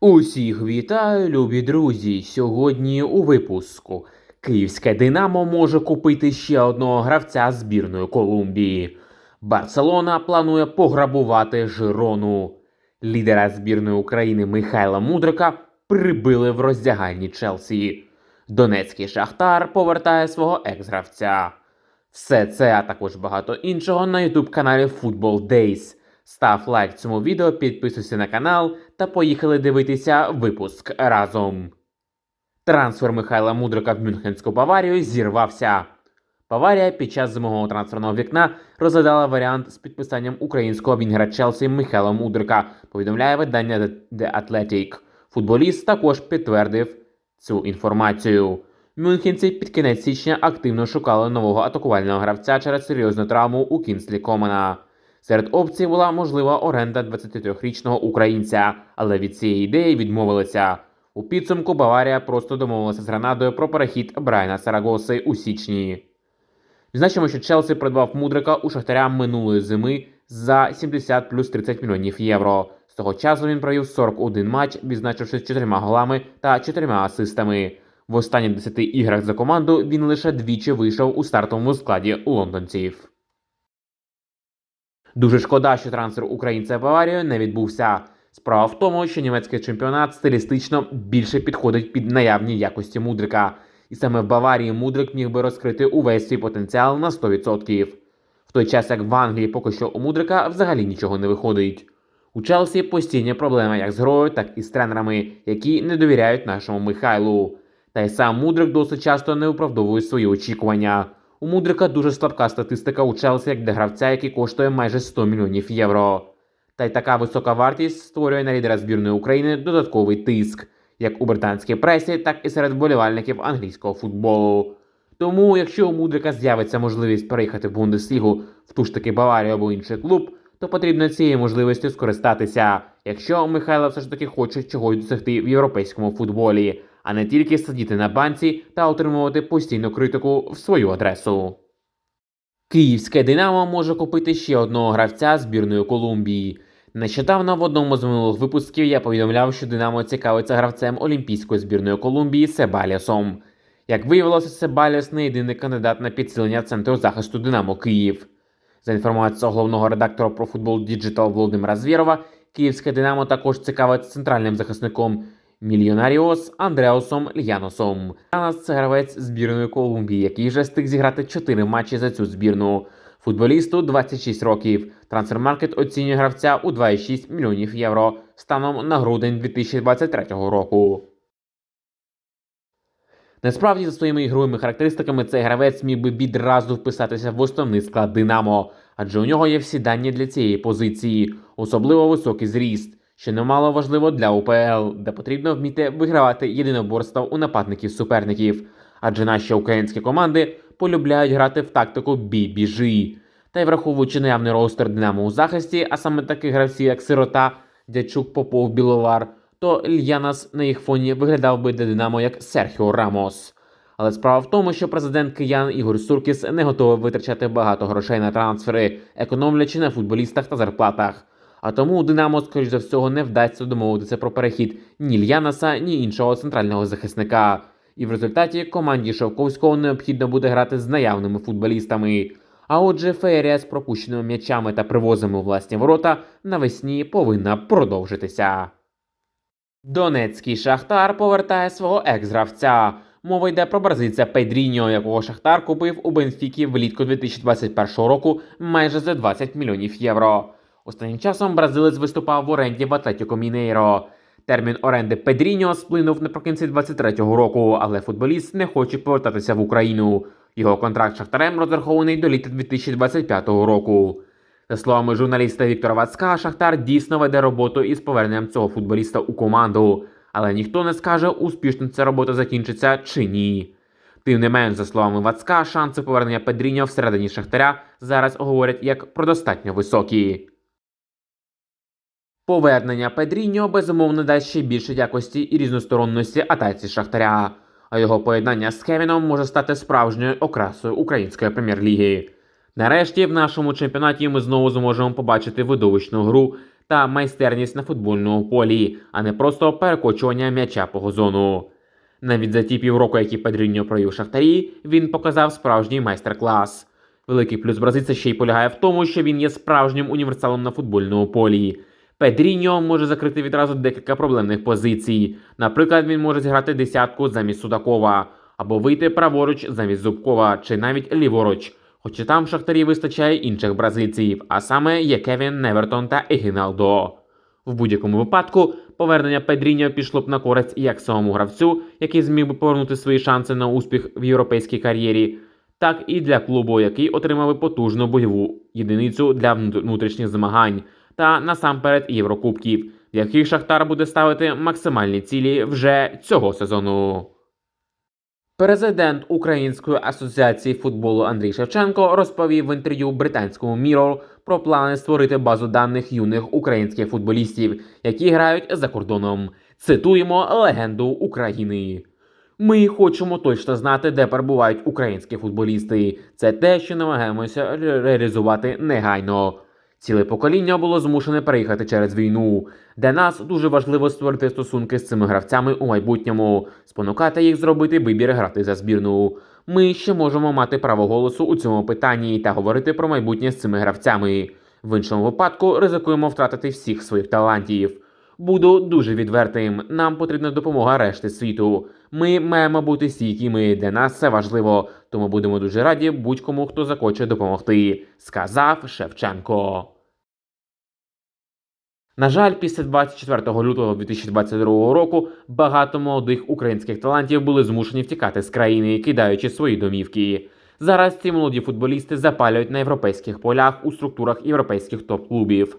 Усіх вітаю, любі друзі! Сьогодні у випуску Київське Динамо може купити ще одного гравця збірної Колумбії. Барселона планує пограбувати Жирону. Лідера збірної України Михайла Мудрика прибили в роздягальні Челсі. Донецький Шахтар повертає свого екс-гравця. Все це, а також багато іншого на youtube каналі Football Days. Став лайк цьому відео, підписуйся на канал та поїхали дивитися випуск разом. Трансфер Михайла Мудрика в Мюнхенську Баварію зірвався. Баварія під час зимового трансферного вікна розглядала варіант з підписанням українського вінгера Челсі Михайла Мудрика, повідомляє видання The Athletic. Футболіст також підтвердив цю інформацію. Мюнхенці під кінець січня активно шукали нового атакувального гравця через серйозну травму у Кінслі Комана. Серед опцій була можлива оренда 23-річного українця, але від цієї ідеї відмовилися. У підсумку Баварія просто домовилася з Гранадою про перехід Брайана Сарагоси у січні. Відзначимо, що Челсі придбав Мудрика у Шахтаря минулої зими за 70 плюс 30 мільйонів євро. З того часу він провів 41 матч, відзначившись 4 голами та 4 асистами. В останніх 10 іграх за команду він лише двічі вийшов у стартовому складі лондонців. Дуже шкода, що трансфер українця Баварію не відбувся. Справа в тому, що німецький чемпіонат стилістично більше підходить під наявні якості Мудрика, і саме в Баварії Мудрик міг би розкрити увесь свій потенціал на 100%. В той час як в Англії поки що у Мудрика взагалі нічого не виходить. У Челсі постійні проблеми як з грою, так і з тренерами, які не довіряють нашому Михайлу. Та й сам Мудрик досить часто не виправдовує свої очікування. У Мудрика дуже слабка статистика у Челсі як для гравця, який коштує майже 100 мільйонів євро. Та й така висока вартість створює на лідера збірної України додатковий тиск, як у британській пресі, так і серед вболівальників англійського футболу. Тому, якщо у Мудрика з'явиться можливість переїхати в Бундеслігу в ту ж таки Баварію або інший клуб, то потрібно цією можливістю скористатися, якщо Михайло все ж таки хоче чогось досягти в європейському футболі, а не тільки сидіти на банці та отримувати постійну критику в свою адресу. Київське Динамо може купити ще одного гравця збірної Колумбії. Нещодавно в одному з минулих випусків я повідомляв, що Динамо цікавиться гравцем Олімпійської збірної Колумбії Себалісом. Як виявилося, Себаліс не єдиний кандидат на підсилення центру захисту Динамо Київ. За інформацією головного редактора про футбол Діджитал Володимира Звєрова, Київське Динамо також цікавиться центральним захисником Мільйонаріос Андреасом Льяносом. Льянос – це гравець збірної Колумбії, який вже встиг зіграти 4 матчі за цю збірну. Футболісту 26 років. Трансфермаркет оцінює гравця у 2,6 мільйонів євро станом на грудень 2023 року. Насправді, за своїми ігровими характеристиками, цей гравець міг би відразу вписатися в основний склад Динамо, адже у нього є всі дані для цієї позиції, особливо високий зріст, що немало важливо для УПЛ, де потрібно вміти вигравати єдиноборства у нападників суперників, адже наші українські команди полюбляють грати в тактику бій-біжи. Та й враховуючи наявний ростер Динамо у захисті, а саме таких гравців, як Сирота, Дячук, Попов, Біловар, то Ільянас на їх фоні виглядав би для Динамо як Серхіо Рамос. Але справа в тому, що президент киян Ігор Суркіс не готовий витрачати багато грошей на трансфери, економлячи на футболістах та зарплатах. А тому Динамо, скоріш за всього, не вдасться домовитися про перехід ні Льянаса, ні іншого центрального захисника. І в результаті команді Шовковського необхідно буде грати з наявними футболістами. А отже, феєрія з пропущеними м'ячами та привозами у власні ворота навесні повинна продовжитися. Донецький Шахтар повертає свого екс-гравця. Мова йде про бразильця Педріньо, якого Шахтар купив у Бенфікі влітку 2021 року майже за 20 мільйонів євро. Останнім часом бразилець виступав в оренді в Атлетіко Мінейро. Термін оренди Педріньо сплинув наприкінці 23-го року, але футболіст не хоче повертатися в Україну. Його контракт Шахтарем розрахований до літа 2025 року. За словами журналіста Віктора Вацка, Шахтар дійсно веде роботу із поверненням цього футболіста у команду, але ніхто не скаже, успішно ця робота закінчиться чи ні. Тим не менш, за словами Вацка, шанси повернення Педріньо всередині Шахтаря зараз говорять як про достатньо високі. Повернення Педріньо безумовно дасть ще більше якості і різносторонності атаці Шахтаря, а його поєднання з Кевіном може стати справжньою окрасою української прем'єр-ліги. Нарешті в нашому чемпіонаті ми знову зможемо побачити видовищну гру та майстерність на футбольному полі, а не просто перекочування м'яча по газону. Навіть за ті півроку, які Педріньо провів Шахтарі, він показав справжній майстер-клас. Великий плюс бразильця ще й полягає в тому, що він є справжнім універсалом на футбольному полі. Педріньо може закрити відразу декілька проблемних позицій. Наприклад, він може зіграти десятку замість Судакова, або вийти праворуч замість Зубкова, чи навіть ліворуч. Хоча там в Шахтарі вистачає інших бразильців, а саме є Кевін Невертон та Егіналдо. В будь-якому випадку повернення Педріньо пішло б на користь як самому гравцю, який зміг би повернути свої шанси на успіх в європейській кар'єрі, так і для клубу, який отримав потужну бойову єдиницю для внутрішніх змагань та насамперед Єврокубків, в яких Шахтар буде ставити максимальні цілі вже цього сезону. Президент Української асоціації футболу Андрій Шевченко розповів в інтерв'ю британському Mirror про плани створити базу даних юних українських футболістів, які грають за кордоном. Цитуємо легенду України. Ми хочемо точно знати, де перебувають українські футболісти. Це те, що намагаємося реалізувати негайно. Ціле покоління було змушене переїхати через війну. Для нас дуже важливо створити стосунки з цими гравцями у майбутньому, спонукати їх зробити вибір грати за збірну. Ми ще можемо мати право голосу у цьому питанні та говорити про майбутнє з цими гравцями. В іншому випадку ризикуємо втратити всіх своїх талантів. Буду дуже відвертим. Нам потрібна допомога решти світу. Ми маємо бути стійкими. Для нас це важливо, тому будемо дуже раді будь-кому, хто захоче допомогти, сказав Шевченко. На жаль, після 24 лютого 2022 року багато молодих українських талантів були змушені втікати з країни, кидаючи свої домівки. Зараз ці молоді футболісти запалюють на європейських полях у структурах європейських топ-клубів.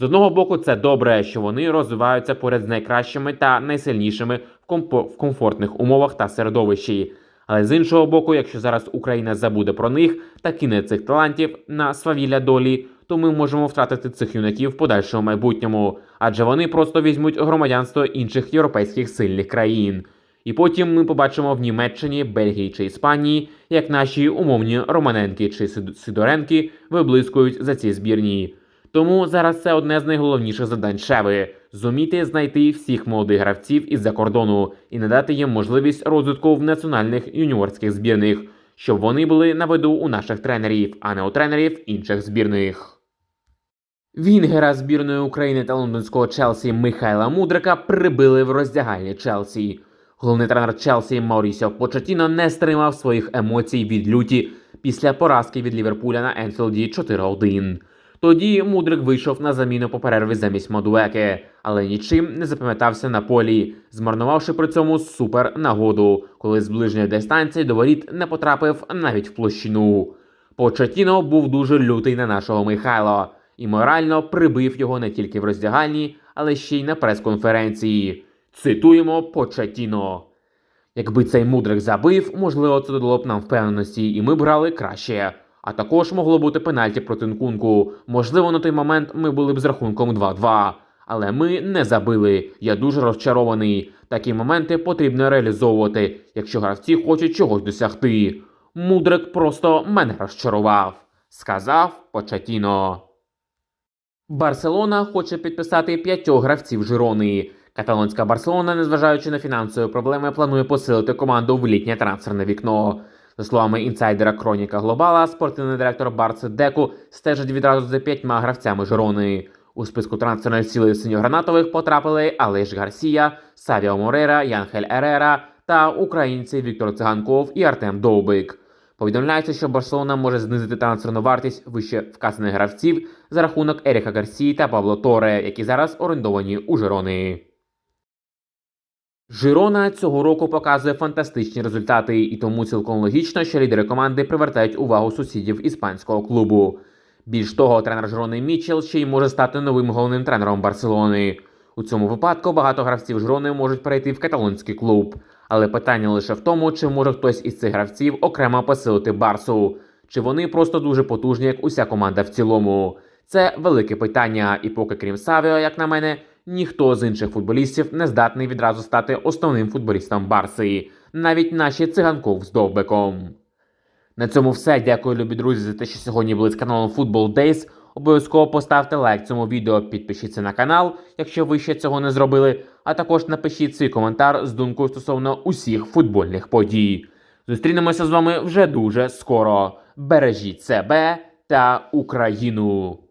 З одного боку, це добре, що вони розвиваються поряд з найкращими та найсильнішими в, комфортних умовах та середовищі. Але з іншого боку, якщо зараз Україна забуде про них та кине цих талантів на свавілля долі, то ми можемо втратити цих юнаків в подальшому майбутньому, адже вони просто візьмуть громадянство інших європейських сильних країн. І потім ми побачимо в Німеччині, Бельгії чи Іспанії, як наші умовні Романенки чи Сид- Сидоренки виблискують за ці збірні. Тому зараз це одне з найголовніших завдань Шеви зуміти знайти всіх молодих гравців із-за кордону і надати їм можливість розвитку в національних юніорських збірних, щоб вони були на виду у наших тренерів, а не у тренерів інших збірних. Вінгера збірної України та лондонського Челсі Михайла Мудрика прибили в роздягальні Челсі. Головний тренер Челсі Маурісіо Почетіно не стримав своїх емоцій від люті після поразки від Ліверпуля на Енфілді 4-1. Тоді Мудрик вийшов на заміну по перерві замість Мадуеки, але нічим не запам'ятався на полі, змарнувавши при цьому супер нагоду, коли з ближньої дистанції до воріт не потрапив навіть в площину. Почетіно був дуже лютий на нашого Михайла і морально прибив його не тільки в роздягальні, але ще й на прес-конференції. Цитуємо Почетіно. Якби цей мудрик забив, можливо, це додало б нам впевненості, і ми б грали краще. А також могло бути пенальті проти Нкунку. Можливо, на той момент ми були б з рахунком 2-2. Але ми не забили. Я дуже розчарований. Такі моменти потрібно реалізовувати, якщо гравці хочуть чогось досягти. Мудрик просто мене розчарував, сказав Початіно. Барселона хоче підписати п'ятьох гравців Жирони. Каталонська Барселона, незважаючи на фінансові проблеми, планує посилити команду в літнє трансферне вікно. За словами інсайдера Кроніка Глобала, спортивний директор Барси Деку стежить відразу за п'ятьма гравцями Жирони. У списку трансферної сили синьогранатових потрапили Алеш Гарсія, Савіо Морера, Янхель Ерера та українці Віктор Циганков і Артем Довбик. Повідомляється, що Барселона може знизити трансферну вартість вище вказаних гравців за рахунок Еріка Гарсії та Пабло Торе, які зараз орендовані у Жирони. Жирона цього року показує фантастичні результати, і тому цілком логічно, що лідери команди привертають увагу сусідів іспанського клубу. Більш того, тренер Жирони Мічел ще й може стати новим головним тренером Барселони. У цьому випадку багато гравців Жирони можуть перейти в каталонський клуб. Але питання лише в тому, чи може хтось із цих гравців окремо посилити Барсу, чи вони просто дуже потужні, як уся команда в цілому. Це велике питання, і поки крім Савіо, як на мене, ніхто з інших футболістів не здатний відразу стати основним футболістом Барси, навіть наші циганков з довбеком. На цьому все. Дякую, любі друзі, за те, що сьогодні були з каналом Football Days. Обов'язково поставте лайк цьому відео, підпишіться на канал, якщо ви ще цього не зробили, а також напишіть свій коментар з думкою стосовно усіх футбольних подій. Зустрінемося з вами вже дуже скоро. Бережіть себе та Україну!